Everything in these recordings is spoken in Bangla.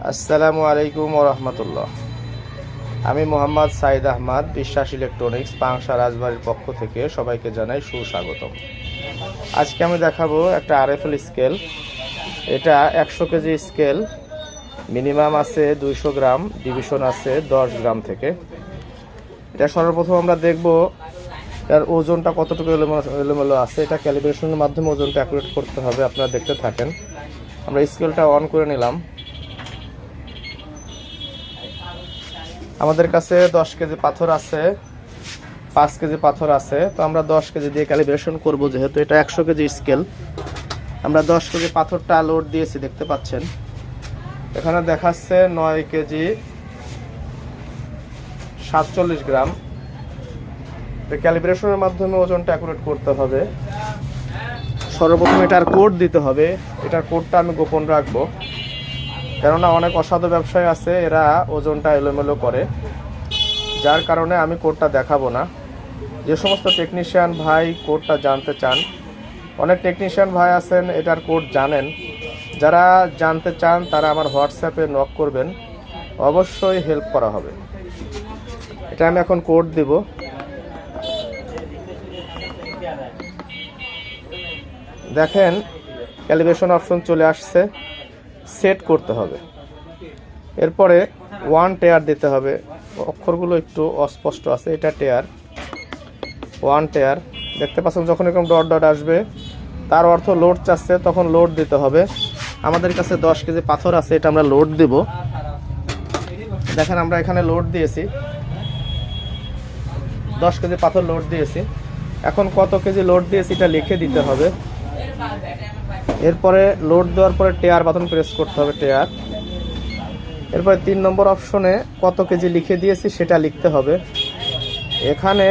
আসসালামু আলাইকুম রহমতুল্লাহ। আমি মোহাম্মদ সাইদ আহমদ, বিশ্বাস ইলেকট্রনিক্স পাংশা রাজবাড়ির পক্ষ থেকে সবাইকে জানাই সুস্বাগতম। আজকে আমি দেখাবো একটা আরএফএল স্কেল। এটা একশো কেজি স্কেল। মিনিমাম আছে দুইশো গ্রাম, ডিভিশন আছে দশ গ্রাম থেকে। এটা সর্বপ্রথম আমরা দেখব এর ওজনটা কতটুকু এলোমেলো এলোমেলো আছে। এটা ক্যালিব্রেশনের মাধ্যমে ওজনটা অ্যাকুরেট করতে হবে, আপনারা দেখতে থাকেন। আমরা স্কেলটা অন করে নিলাম। আমাদের কাছে দশ কেজি পাথর আছে, পাঁচ কেজি পাথর আছে। তো আমরা দশ কেজি দিয়ে ক্যালিব্রেশন করব, যেহেতু এটা একশো কেজি স্কেল আমরা দশ কেজি পাথরটা লোড দিয়েছি, দেখতে পাচ্ছেন। এখানে দেখাচ্ছে নয় কেজি সাতচল্লিশ গ্রাম। তো ক্যালিব্রেশনের মাধ্যমে ওজনটা অ্যাকুরেট করতে হবে। সর্বপ্রথম এটার কোড দিতে হবে। এটার কোডটা আমি গোপন রাখব। কেননা অনেক অসাধু ব্যবসায়ী আছে, এরা ওজনটা এলোমেলো করে। যার কারণে আমি কোডটা দেখাবো না। যে সমস্ত টেকনিশিয়ান ভাই কোডটা জানতে চান, অনেক টেকনিশিয়ান ভাই আছেন, এটার কোড জানেন। যারা জানতে চান, তারা আমার হোয়াটসঅ্যাপে নক করবেন। অবশ্যই হেল্প করা হবে। এটা আমি এখন কোড দিব। দেখেন ক্যালিব্রেশন অপশন চলে আসছে। সেট করতে হবে। এরপরে ওয়ান টেয়ার দিতে হবে। অক্ষরগুলো একটু অস্পষ্ট আছে, এটা টেয়ার ওয়ান টেয়ার দেখতে পাচ্ছেন যখন এরকম ডট ডট আসবে, তার অর্থ লোড চাচ্ছে, তখন লোড দিতে হবে। আমাদের কাছে দশ কেজি পাথর আছে, এটা আমরা লোড দিব। দেখেন আমরা এখানে লোড দিয়েছি। দশ কেজি পাথর লোড দিয়েছি। এখন কত কেজি লোড দিয়েছি, এটা লিখে দিতে হবে। এরপরে লোড দেওয়ার পরে টেয়ার বাটন প্রেস করতে হবে টেয়ার এরপরে তিন নম্বর অপশনে কত কেজি লিখে দিয়েছি সেটা লিখতে হবে। এখানে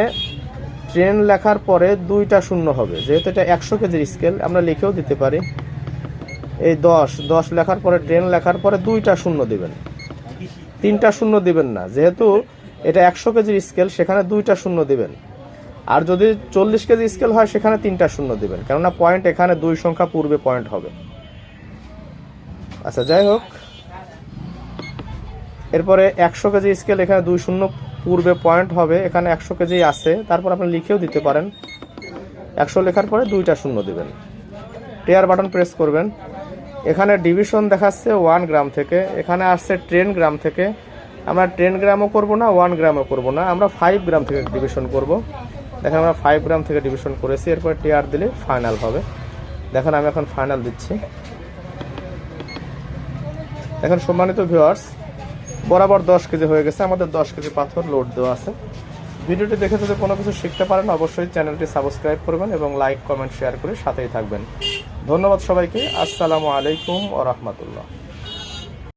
ট্রেন লেখার পরে দুইটা শূন্য হবে, যেহেতু এটা একশো কেজির স্কেল আমরা লিখেও দিতে পারি। এই দশ দশ লেখার পরে ট্রেন লেখার পরে দুইটা শূন্য দিবেন। তিনটা শূন্য দিবেন না, যেহেতু এটা একশো কেজির স্কেল সেখানে দুইটা শূন্য দিবেন। আর যদি চল্লিশ কেজি স্কেল হয়, সেখানে তিনটা শূন্য দেবেন। কেননা পয়েন্ট এখানে দুই সংখ্যা পূর্বে পয়েন্ট হবে। আচ্ছা যাই হোক। এরপরে একশো কেজি স্কেল এখানে দুই শূন্য পূর্বে পয়েন্ট হবে। এখানে একশো কেজি আছে। তারপর আপনি লিখেও দিতে পারেন। একশো লেখার পরে দুইটা শূন্য দেবেন। টেয়ার বাটন প্রেস করবেন। এখানে ডিভিশন দেখাচ্ছে ওয়ান গ্রাম থেকে। এখানে আসছে ট্রেন গ্রাম থেকে। আমরা টেন গ্রামও করব না ওয়ান গ্রামও করব না। আমরা ফাইভ গ্রাম থেকে ডিভিশন করব। দেখেন আমরা ফাইভ গ্রাম থেকে ডিভিশন করেছি, এরপর টিআর দিলে ফাইনাল হবে। দেখেন আমি এখন ফাইনাল দিচ্ছি। দেখেন সম্মানিত ভিউয়ার্স বরাবর দশ কেজি হয়ে গেছে, আমাদের দশ কেজি পাথর লোড দেওয়া আছে। ভিডিওটি দেখে যদি কোনো কিছু শিখতে পারেন, অবশ্যই চ্যানেলটি সাবস্ক্রাইব করবেন এবং লাইক কমেন্ট শেয়ার করে সাথেই থাকবেন। ধন্যবাদ সবাইকে। আসসালামু আলাইকুম ও রহমতুল্লাহ।